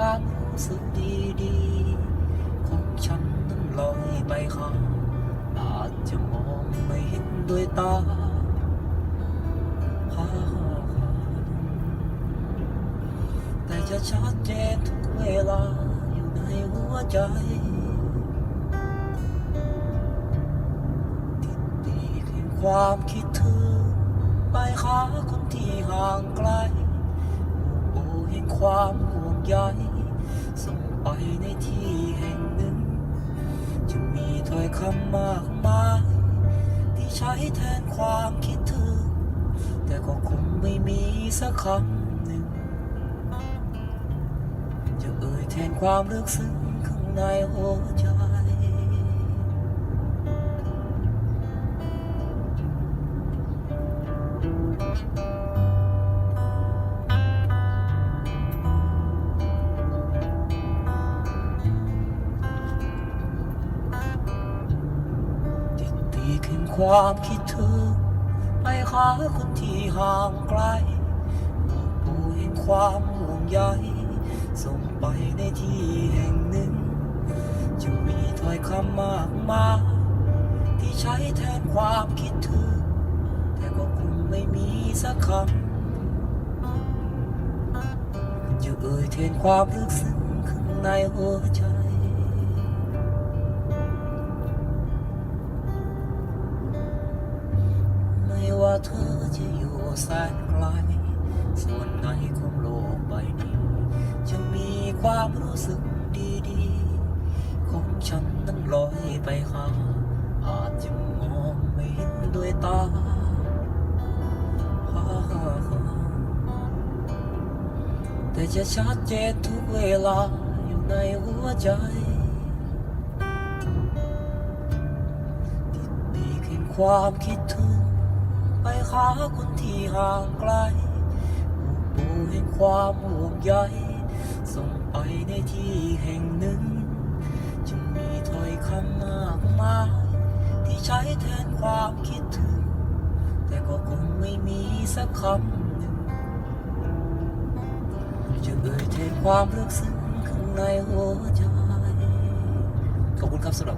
ความรู้สึกดีๆของฉันนั้นลอยไปข้างอาจจะมองไม่เห็นด้วยตาฮ่าแต่จะชัดเจนทุกเวลาอยู่ในหัวใจติดปีกแห่งความคิดถึงไปหาคนที่ห่างไกลโอ้แห่งความห่วง ใยส่งไปในที่แห่งหนึ่ง จะมีถ้อยคำมากมาย ที่ใช้แทนความคิดถึง แต่ก็คงไม่มีสักคำหนึ่ง จะเอ่ยแทนความลึกซึ้งข้างในหัวใจ ติดปีกแห่งความคิดถึงไปหาคนที่ห่างไกลปูแห่งความห่วงใยส่งไปในที่แห่งหนึ่งจะมีถ้อยคำมากมายที่ใช้แทนความคิดถึง แต่ก็คงไม่มีสักคำจะเอ่ยแทนความลึกซึ้งข้างในหัวใจ ว่าเธอจะอยู่แสนไกล ส่วนไหนของโลกใบนี้จะมีความรู้สึกดีๆ ของฉันนั้นลอยไปหาอาจจะมองไม่เห็นด้วยตาแต่จะชัดเจนทุกเวลาอยู่ในหัวใจติดปีกแห่งความคิดถึง ไปหาคนที่ห่างไกลปูแห่งความห่วงใยส่งไปในที่แห่งหนึ่งจะมีถ้อยคำมากมายที่ใช้แทนความคิดถึง แต่ก็คงไม่มีสักคำหนึ่งจะเอ่ยแทนความลึกซึ้งข้างในหัวใจขอบคุณครับสำหรับ